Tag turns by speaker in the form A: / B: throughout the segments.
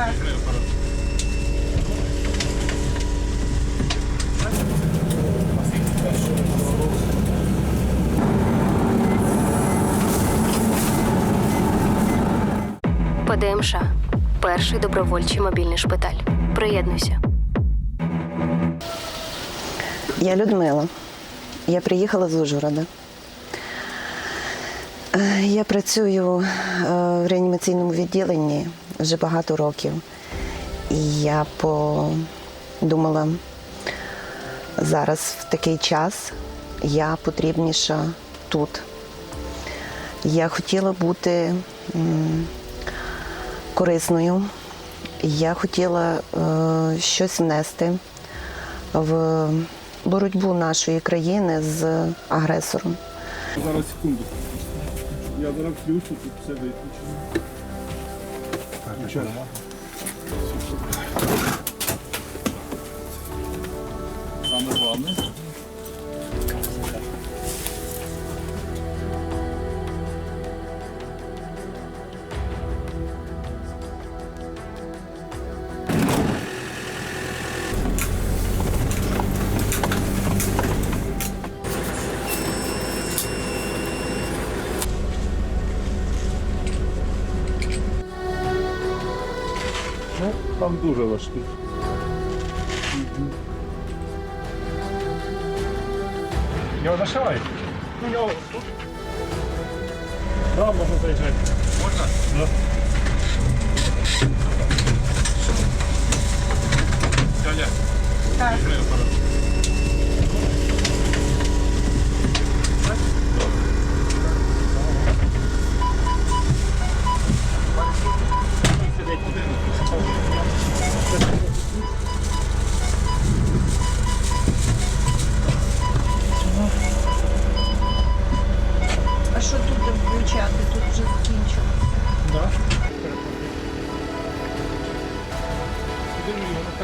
A: Так.
B: ПДМШ перший добровольчий мобільний шпиталь. Приєднуйся.
C: Я Людмила. Я приїхала з Ужгорода. Е, Я працюю е, в реанімаційному відділенні вже багато років. І я подумала, зараз в такий час я потрібніша тут. Я хотіла бути корисною. Я хотіла е, щось внести в боротьбу нашої країни з агресором.
D: Зараз секунду. Я зараз включу, тут все виключено. Şöyle. Sandık bu alnı. Там дуже важкий. Його зашивай? Ну, його тут. Да, можна заїжджати. Можна? Да. Дядя,
A: Так.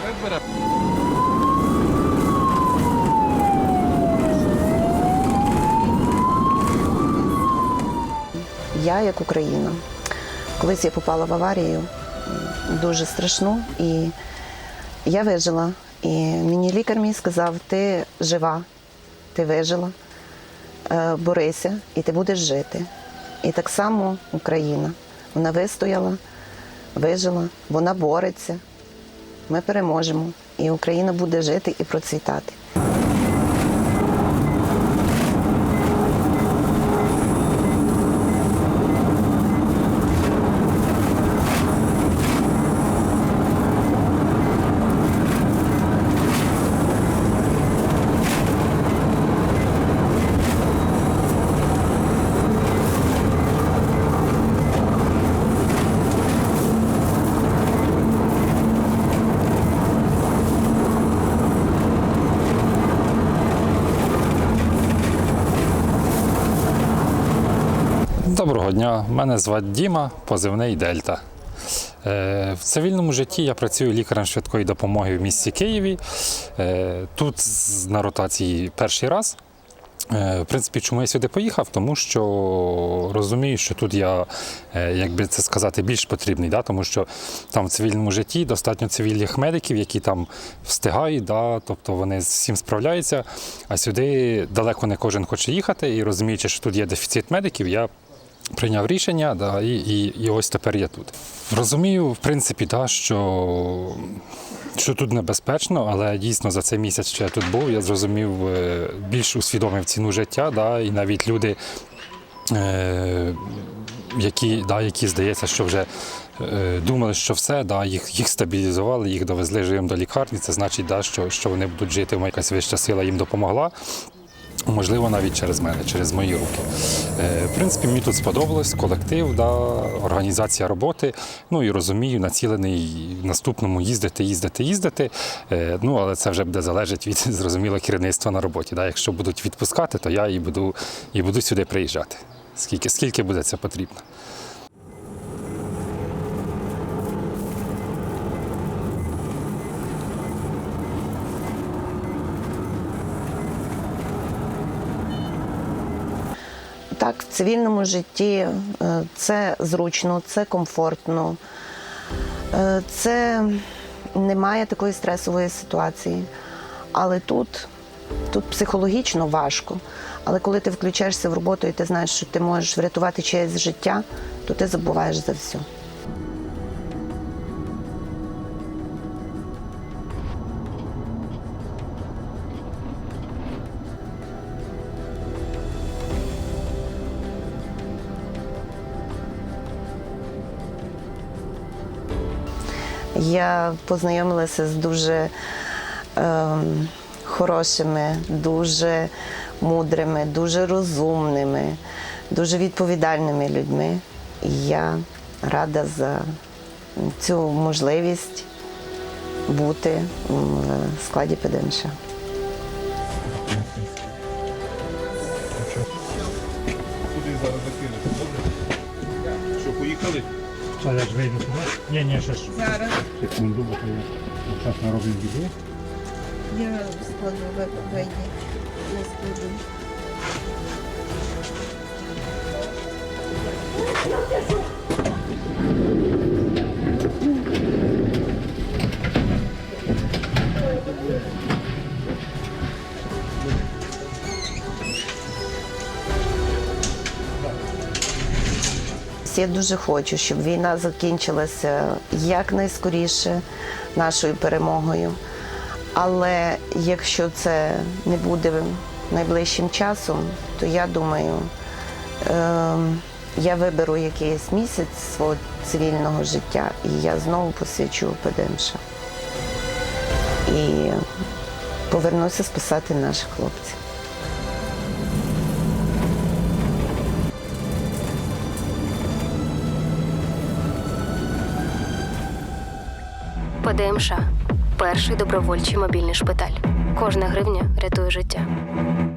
D: Наперед?
C: Я як Україна. Колись я попала в аварію дуже страшну, і я вижила. І мені лікар мій сказав: ти жива, ти вижила, е, борися, і ти будеш жити. І так само Україна. Вона вистояла, вижила, вона бореться. Ми переможемо, і Україна буде жити і процвітати.
E: Доброго дня, мене звати Діма, позивний Дельта. Е, В цивільному житті я працюю лікарем швидкої допомоги в місті Києві. Е, Тут на ротації перший раз. Е, В принципі, чому я сюди поїхав? Тому що розумію, що тут я, як би це сказати, більш потрібний, да? тому що там в цивільному житті достатньо цивільних медиків, які там встигають, да? тобто вони з всім справляються. А сюди далеко не кожен хоче їхати. І розуміючи, що тут є дефіцит медиків, я прийняв рішення, да, і, і, і ось тепер я тут. Розумію, в принципі, да, що, що тут небезпечно, але дійсно за цей місяць, що я тут був, я зрозумів, е, більш усвідомив ціну життя, да, і навіть люди. Е, які, да, які здається, що вже е, думали, що все, да, їх, їх стабілізували, їх довезли живим до лікарні. Це значить, да, що, що вони будуть жити, якась вища сила їм допомогла. Можливо, навіть через мене, через мої руки. Е, в принципі, мені тут сподобалось колектив, да, організація роботи. Ну і розумію, націлений в наступному їздити, їздити, їздити. Е, ну, але це вже буде залежить від зрозуміло керівництва на роботі. Да. Якщо будуть відпускати, то я і буду, і буду сюди приїжджати. Скільки, скільки буде це потрібно.
C: Так, в цивільному житті е, це зручно, це комфортно. Е, Це немає такої стресової ситуації. Але тут, тут психологічно важко. Але коли ти включаєшся в роботу і ти знаєш, що ти можеш врятувати чиєсь життя, то ти забуваєш за все. Я познайомилася з дуже ем, хорошими, дуже мудрими, дуже розумними, дуже відповідальними людьми. І я рада за цю можливість бути в складі ПДМШ.
D: Куди зараз закинути, добре? Що, поїхали?
F: Це я ж вийду туди? Ні, ні, ще ж.
A: Зараз
F: Секунду, бо то я зараз нароблю біду.
A: я складу вийде. Я складу.
C: Я дуже хочу, щоб війна закінчилася якнайскоріше нашою перемогою. Але якщо це не буде найближчим часом, то я думаю, ем, я виберу якийсь місяць свого цивільного життя і я знову посвячу ПДМШ. І повернуся спасати наших хлопців.
B: ПДМШ перший добровольчий мобільний шпиталь. Кожна гривня рятує життя.